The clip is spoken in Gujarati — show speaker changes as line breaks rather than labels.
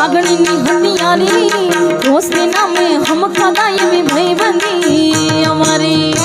યા તો લાગણીની હનિયારી દોસ્તી નામે હમ ખાધા એવી ભાઈબંધી અમારી